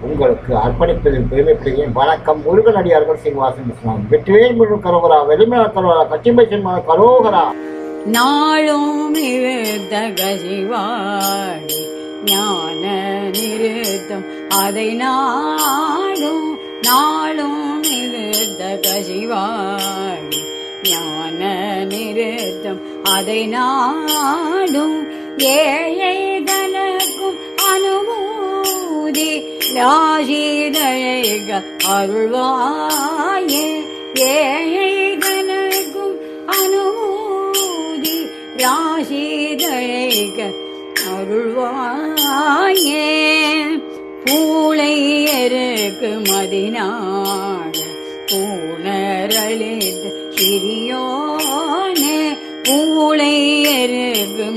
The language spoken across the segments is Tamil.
உங்களுக்கு அர்ப்பணிப்பதில் பெருமைப்படுகிறேன் வணக்கம் முருகனடியார்கள் சீனிவாசன் இஸ்லாம் வெற்றிவேல் முழு கரோகரா வெளிமல கரோகரா கச்சிம்பை சின்மா கரோகரா. நாளும் இருந்த ஞான நிறுத்தம். அதை நாளும் நாளும் இருந்த கசிவாழி ஞான நிறுத்தம். அதை நாடும் ஏழை அனுமூதி அருள்வாயே. ஏழைகளுக்கும் அனுமூதி ராசிதழைக அருள்வாயே. பூளையருக்கு எருக்கு மதினாடு பூணரளித்த சிறியோனே. பூளை எருக்கு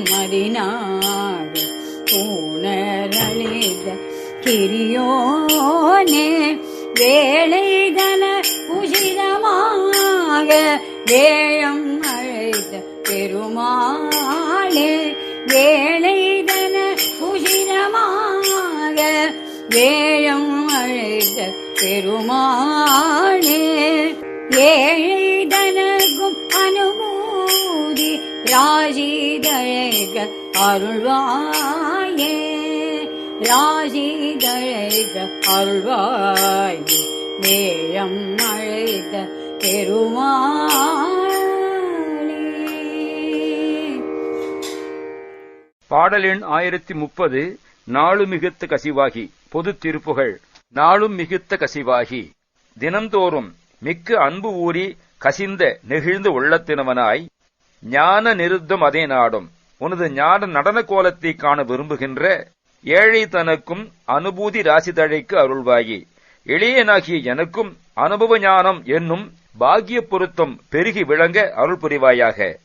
பூணரளித்த கிரியோனே வேலைதன உசிதமாக வேழம் அழைத்த பெருமாளே வேலைதன உசிதமாக வேழம் அழைத்த பெருமாளே. ஏழைதனகும் அனுமூதி ராஜிதழைக அருள்வாயே. ராஜிதழைக அருள்வாய். நேரம் அழைத்த பெருமாளே. பாடல் எண் ஆயிரத்தி முப்பது நாளும் மிகுத்த கசிவாகி. பொது திருப்புகள் நாளும் மிகுத்த கசிவாகி. தினந்தோறும் மிக்க அன்பு ஊறி கசிந்த நெகிழ்ந்த உள்ளத்தினவனாய் ஞான நிருத்தம் அதே நாடும். உனது ஞான நடன கோலத்தை காண விரும்புகின்ற ஏழை தனக்கும் அனுபூதி ராசி தழைக்கு அருள்வாயி. எளியனாகிய எனக்கும் அனுபவ ஞானம் என்னும் பாகிய பொருத்தம் பெருகி விளங்க அருள் புரிவாயாக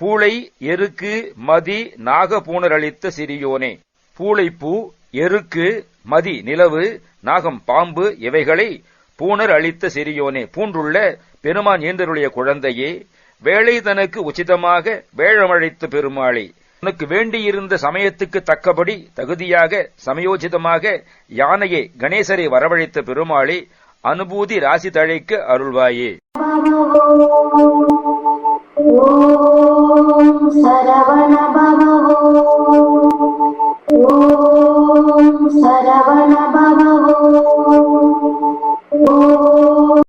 பூளை எருக்கு மதி நாகபூணர் அளித்த சிறியோனே. பூளைப்பூ எருக்கு மதி நிலவு நாகம் பாம்பு இவைகளை பூணர் அளித்த சிறியோனே. பூன்றுள்ள பெருமான் ஏந்தருடைய குழந்தையே வேலை தனக்கு உச்சிதமாக வேழமழைத்த பெருமாளே. உனக்கு வேண்டியிருந்த சமயத்துக்கு தக்கபடி தகுதியாக சமயோஜிதமாக யானையை கணேசரை வரவழைத்த பெருமாளே அனுபூதி ராசி தழைக்கு அருள்வாயே. சரவண பவோ